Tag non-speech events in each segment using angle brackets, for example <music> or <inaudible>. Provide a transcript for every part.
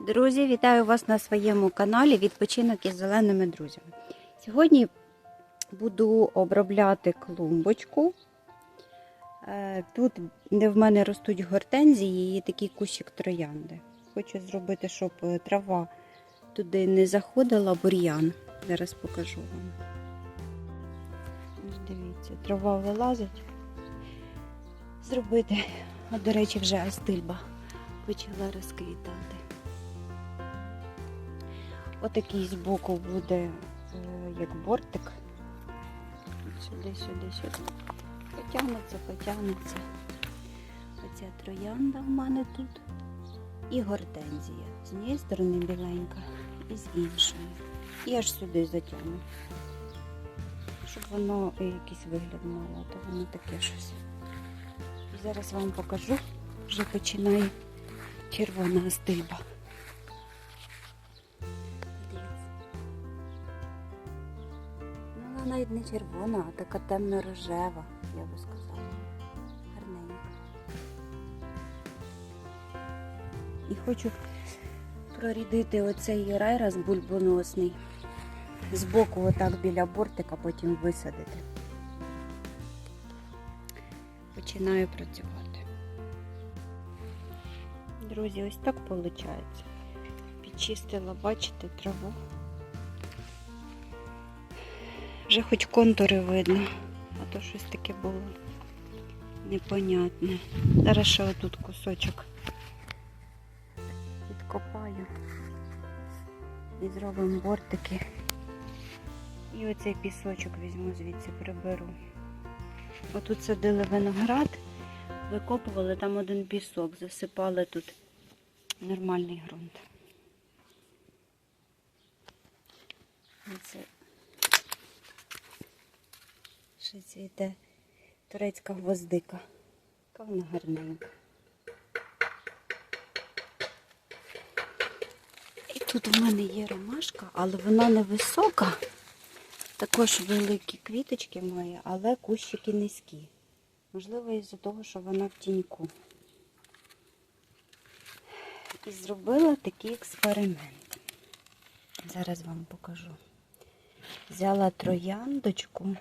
Друзі, вітаю вас на своєму каналі Відпочинок із зеленими друзями. Сьогодні буду обробляти клумбочку. Е, Тут, де в мене ростуть гортензії, є такий кущик троянди. Хочу зробити, щоб е, трава туди не заходила, бур'ян. Зараз покажу вам. Дивіться, трава вилазить. Зробити, до речі, вже астильба почала розквітати. Отакий збоку буде е, як бортик. Сюди, сюди, сюди. Потягнеться, потягнеться. Оця троянда в мене тут. І гортензія. З однієї сторони біленька і з іншої. І аж сюди затягну. Щоб воно е, якийсь вигляд мало, то воно таке щось. Зараз вам покажу. Вже починає червона стильба. Навіть не червона, а така темно-рожева, я би сказала. Гарненька. І хочу прорідити оцей райрас бульбоносний. Збоку отак біля бортика, потім висадити. Починаю працювати. Друзі, ось так виходить. Підчистила, бачите, траву. Вже хоч контури видно, а то щось таке було непонятне. Зараз ще отут кусочок відкопаю і зробимо бортики. І оцей пісочок візьму звідси приберу. Отут садили виноград, викопували там один пісок, засипали тут нормальний ґрунт. Це ще цвіте турецька гвоздика. Яка вона гарненька. І тут в мене є ромашка, але вона невисока. Також великі квіточки має, але кущики низькі. Можливо, із-за того, що вона в тіньку. І зробила такий експеримент. Зараз вам покажу. Взяла трояндочку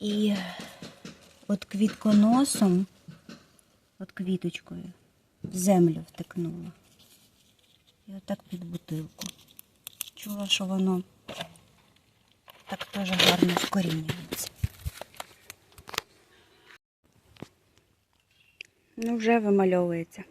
і от квітконосом, от квіточкою, в землю втикнула. І отак під бутилку. Чула, що воно так теж гарно вкорінюється. Ну, вже вимальовується.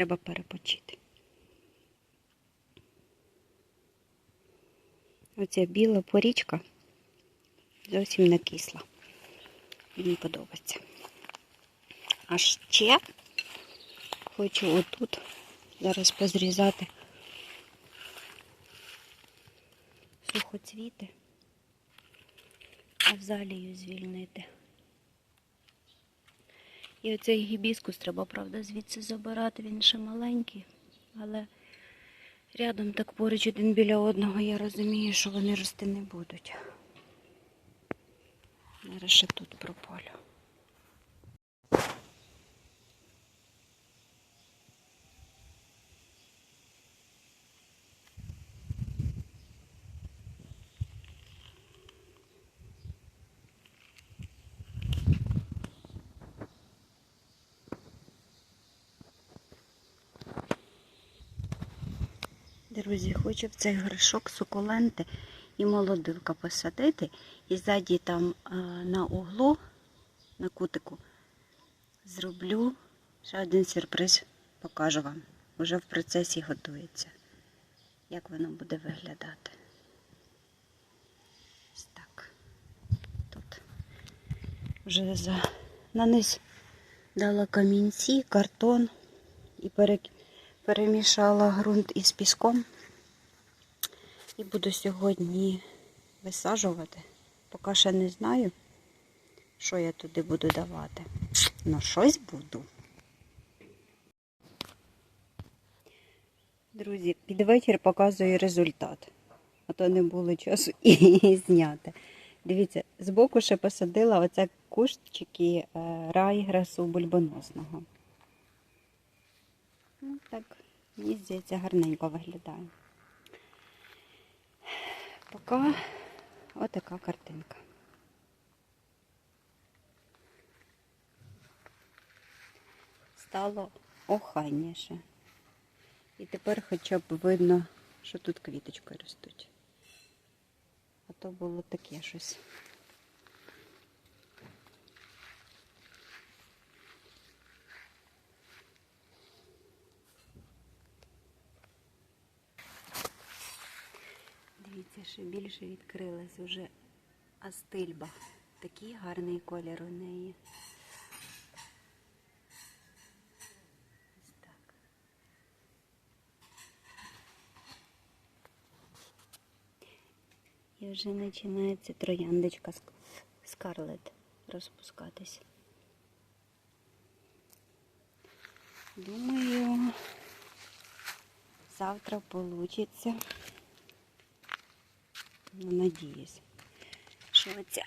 Треба перепочити. Оця біла порічка зовсім не кисла. Мені подобається. А ще хочу отут зараз позрізати сухоцвіти, а в залію звільнити. І оцей гібіскус треба, правда, звідси забирати, він ще маленький, але рядом так поруч один біля одного я розумію, що вони рости не будуть. Зараз ще тут прополю. Друзі, хочу в цей горшок сукуленти і молодилка посадити. І ззаді там е, на углу, на кутику, зроблю ще один сюрприз, покажу вам. Уже в процесі готується. Як воно буде виглядати. Ось так. Тут вже за... на низ дала камінці, картон і пере... перемішала ґрунт із піском. І буду сьогодні висаджувати. Поки ще не знаю, що я туди буду давати. Ну, щось буду. Друзі, під вечір показую результат. а то не було часу і <laughs> зняти. Дивіться, збоку ще посадила оце кущики е, райграсу бульбоносного. Ну, так, мені гарненько виглядає. Поки отака картинка. Стало охайніше. І тепер хоча б видно, що тут квіточки ростуть. А то було таке щось. Ще більше відкрилась уже астильба. Такий гарний колір у неї. І вже починається трояндочка ск- Скарлет розпускатись. Думаю, завтра получиться. Ну, надіюсь, що оця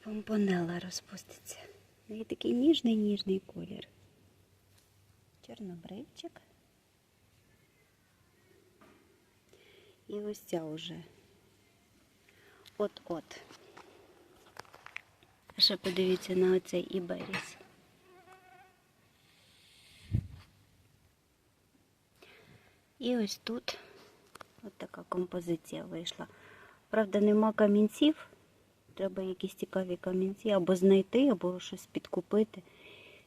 помпонела розпуститься. У неї такий ніжний ніжний колір. Чорнобривчик. І ось ця уже от-от. Ще подивіться на оцей іберіс. І ось тут от така композиція вийшла. Правда, нема камінців. Треба якісь цікаві камінці або знайти, або щось підкупити.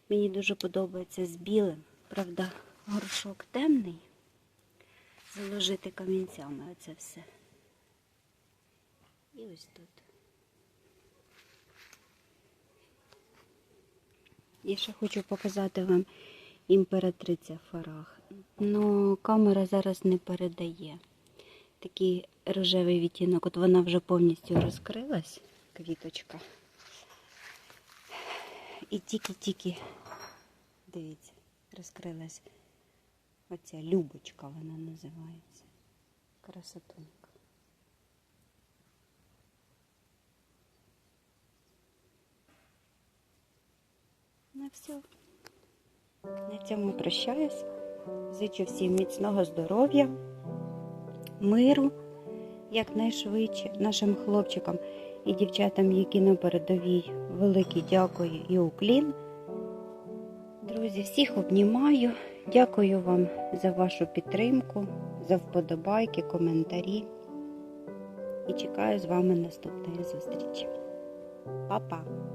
Мені дуже подобається з білим. Правда, горшок темний. Заложити камінцями оце все. І ось тут. Я ще хочу показати вам імператриця Фарах. Ну, камера зараз не передає. Такий рожевий відтінок. От вона вже повністю розкрилась, квіточка. І тільки-тільки, дивіться, розкрилась оця любочка вона називається. Красотунька. На все. На цьому прощаюсь. Зичу всім міцного здоров'я, миру якнайшвидше нашим хлопчикам і дівчатам, які на передовій. Велике дякую і уклін. Друзі, всіх обнімаю. Дякую вам за вашу підтримку, за вподобайки, коментарі. І чекаю з вами наступної зустрічі. Па-па!